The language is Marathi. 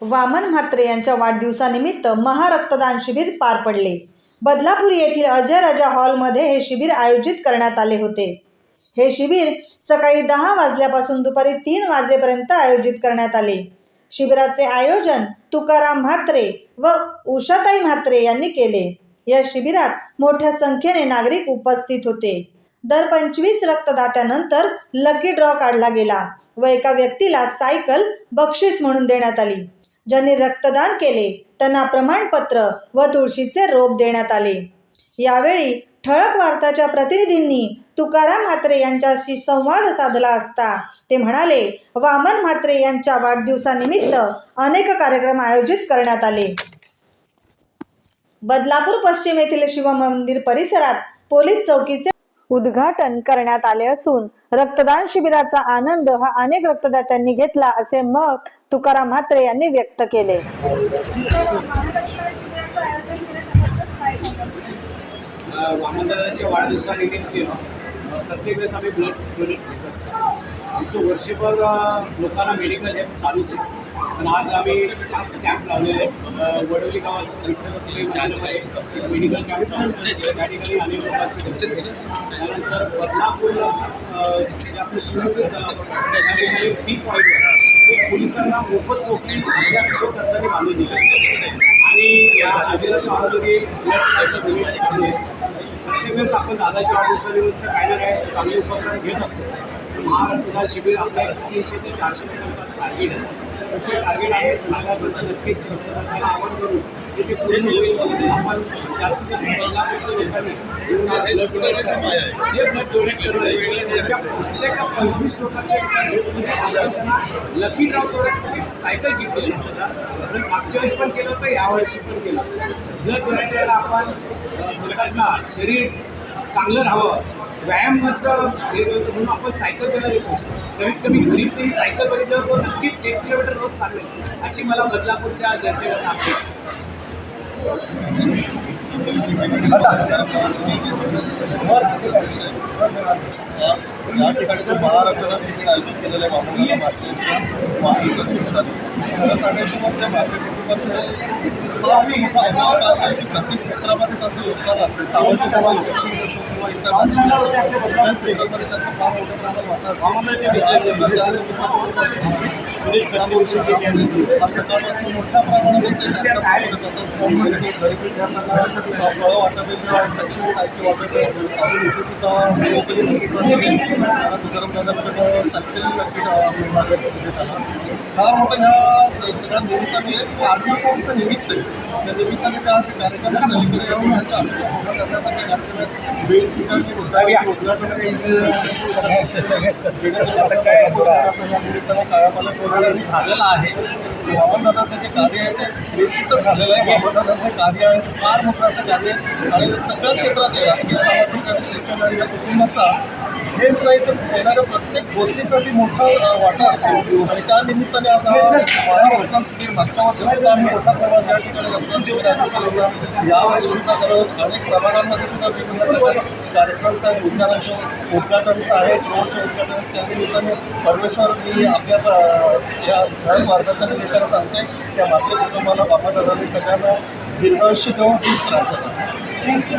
वामन म्हात्रे यांच्या वाढदिवसानिमित्त महारक्तदान शिबिर पार पडले. बदलापूर येथील अजय राजा हॉलमध्ये हे शिबिर आयोजित करण्यात आले होते. हे शिबिर सकाळी दहा वाजल्यापासून दुपारी तीन वाजेपर्यंत आयोजित करण्यात आले. शिबिराचे आयोजन तुकाराम म्हात्रे व उषाताई म्हात्रे यांनी केले. या शिबिरात मोठ्या संख्येने नागरिक उपस्थित होते. दर पंचवीस रक्तदात्यानंतर लकी ड्रॉ काढला गेला व एका व्यक्तीला सायकल बक्षीस म्हणून देण्यात आली. ज्यांनी रक्तदान केले त्यांना प्रमाणपत्र व तुळशीचे रोप देण्यात आले. यावेळी ठळक वार्ताच्या प्रतिनिधींनी तुकाराम म्हात्रे यांच्याशी संवाद साधला असता ते म्हणाले वामन म्हात्रे यांच्या वाढदिवसानिमित्त अनेक कार्यक्रम आयोजित करण्यात आले. बदलापूर पश्चिम येथील शिवमंदिर परिसरात पोलीस चौकीचे उद्घाटन करण्यात आले असून रक्तदान शिबिराचा आनंद हा अनेक रक्तदात्यांनी घेतला असे मत तुकाराम म्हात्रे यांनी व्यक्त केले. वामनदादाच्या वाढदिवसानिमित्त प्रत्येक वेळेस आम्ही ब्लड डोनेट करत आमचं वर्षभर लोकांना मेडिकल हेल्प चालूच आहे. पण आज आम्ही खास कॅम्प लावलेले आहे वडोली गावात विठ्ठल रुक्मिणी मंदिरामध्ये मेडिकल कॅम्प चालू त्या ठिकाणी अनेक लोकांची दर्शन त्यानंतर बदलापूरला अ, जे आपलं शिवमंदिर तलाव आहे, त्या ठिकाणी पोलिसांना मोफत चौकी आपल्या कशो खर्चाने बांधून दिली आणि या आजीराच्या हॉलमध्ये ब्लड डोनेट चालू आहे. प्रत्येक वेळेस आपण दादाच्या वाढदिवसानिमित्त काय ना काय चांगले उपक्रम घेत असतो. महारक्तदान शिबिर आपल्या एकशे ते चारशे लोकांचं असं टार्गेट आहे. प्रत्येक टार्गेट आहे नागापर्यंत नक्कीच रक्तदानाला आवड करू की ते पूर्ण होईल आपण जास्तीत जास्त बदलापूरच्या लोकांनी जे ब्लड डोनेट करणार आहे त्याच्या प्रत्येक पंचवीस लोकांच्या म्हणजे आपण त्यांना लकी ड्रॉ सायकल गिफ्ट दिली आणि मागच्या वेळेस पण केलं होतं यावर्षी पण केलं ब्लड डोनेट करायला आपण लोकांना शरीर चांगलं राहावं व्यायामाचं हे होतं म्हणून आपण सायकल करायला येतो. कमीत कमी घरी तरी सायकल बघितलं तो नक्कीच एक किलोमीटर रोज चालेल अशी मला बदलापूरच्या जनतेकडून अपेक्षा या ठिकाणी जो महारक्तदान शिबिर आयोजित केलेलं आहे. सांगायचं म्हणजे प्रत्येक क्षेत्रामध्ये त्यांचं योगदान असते सामाजिक समाज किंवा इतर क्षेत्रामध्ये त्यांचं फार मोठं प्रमाणात वाटा असतो सुरेश कदम सकाळपासून मोठ्या प्रमाणात असे त्यामुळे फळं वाटप साहित्य वाटप अजून सुद्धा तुकाराम दादाकडे साहित्य मोठं ह्या सगळ्या निमित्ताने निमित्त आहे. त्या निमित्ताने त्या कार्यक्रम येऊन करण्यासाठी कार्यक्रम आहेत वेळ झालेला आहे वामनदादाचं जे कार्य आहे ते निश्चितच झालेलं आहे. वामनदादाचं कार्य आहे फार मोठं असं कार्य आहे. आणि सगळ्या क्षेत्रात आहे. राजकीय सामाजिक आणि शैक्षणिक आणि या कुटुंबाचा हेच नाही तर येणाऱ्या प्रत्येक गोष्टीसाठी मोठा वाटा असतो. आणि त्या निमित्ताने आज हा रक्तदान शिबिर मागच्या वर्षी सुद्धा आम्ही मोठ्या प्रमाणात या ठिकाणी रक्तदान शिबिर आयोजित केलं होतं. यावर्षी सुद्धा करत अनेक प्रभागांमध्ये सुद्धा वेगवेगळ्या प्रकारे कार्यक्रम आहेत उद्यानाचं उद्घाटनचं आहे रोडचे उद्घाटन आहे. त्या निमित्ताने परमेश्वर मी आपल्या या घर भारताच्या त्यांना सांगते त्या मातृ कुटुंबाला बाबा दादांनी सगळ्यांना दीर्घायुष्य देऊन हीच प्रार्थना थँक्यू